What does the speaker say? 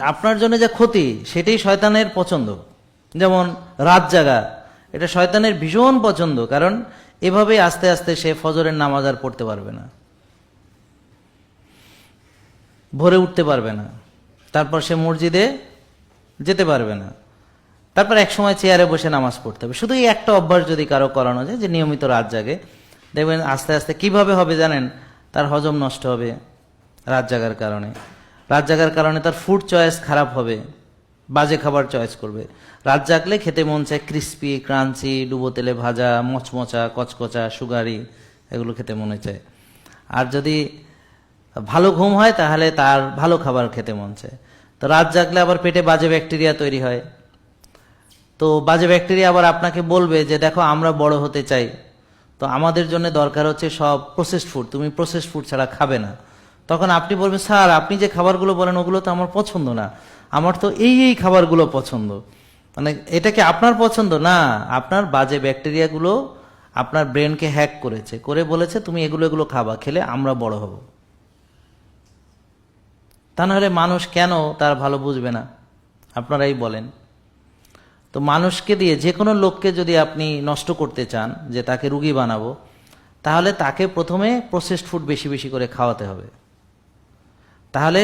আপনার জন্য যে ক্ষতি, সেটাই শয়তানের পছন্দ। যেমন রাত জাগা, এটা শয়তানের ভীষণ পছন্দ, কারণ এভাবেই আস্তে আস্তে সে ফজরের নামাজ আর পড়তে পারবে না। ভোরে উঠতে পারবে না। তারপর সে মসজিদে যেতে পারবে না। তারপর এক সময় চেয়ারে বসে নামাজ পড়তে হবে। শুধু এই একটা অভ্যাস যদি কারও করানো যায়, যে নিয়মিত রাত জাগে, দেখবেন আস্তে আস্তে কীভাবে হবে জানেন? তার হজম নষ্ট হবে রাত জাগার কারণে। রাত জাগার কারণে তার ফুড চয়েস খারাপ হবে, বাজে খাবার চয়েস করবে। রাত জাগলে খেতে মন চায় ক্রিস্পি ক্রাঞ্চি ডুবো তেলে ভাজা, মচমচা, কচকচা সুগারি এগুলো খেতে মনে চায়। আর যদি ভালো ঘুম হয়, তাহলে তার ভালো খাবার খেতে মন চায়। তো রাত জাগলে আবার পেটে বাজে ব্যাকটেরিয়া তৈরি হয়। তো বাজে ব্যাকটেরিয়া আবার আপনাকে বলবে যে, দেখো, আমরা বড় হতে চাই। তো আমাদের জন্য দরকার হচ্ছে সব প্রসেসড ফুড তুমি প্রসেসড ফুড ছাড়া খাবে না। তখন আপনি বলবেন, স্যার, আপনি যে খাবারগুলো বলেন, ওগুলো তো আমার পছন্দ না। আমার তো এই এই খাবারগুলো পছন্দ। মানে এটা কি আপনার পছন্দ? না, আপনার বাজে ব্যাকটেরিয়াগুলো আপনার ব্রেনকে হ্যাক করেছে। করে বলেছে, তুমি এগুলো এগুলো খাবা, খেলে আমরা বড় হব। তা নাহলে মানুষ কেন তার ভালো বুঝবে না? আপনারাই বলেন। তো মানুষকে দিয়ে যে কোনো লোককে যদি আপনি নষ্ট করতে চান, যে তাকে রুগী বানাবো, তাহলে তাকে প্রথমে প্রসেসড ফুড বেশি বেশি করে খাওয়াতে হবে। তাহলে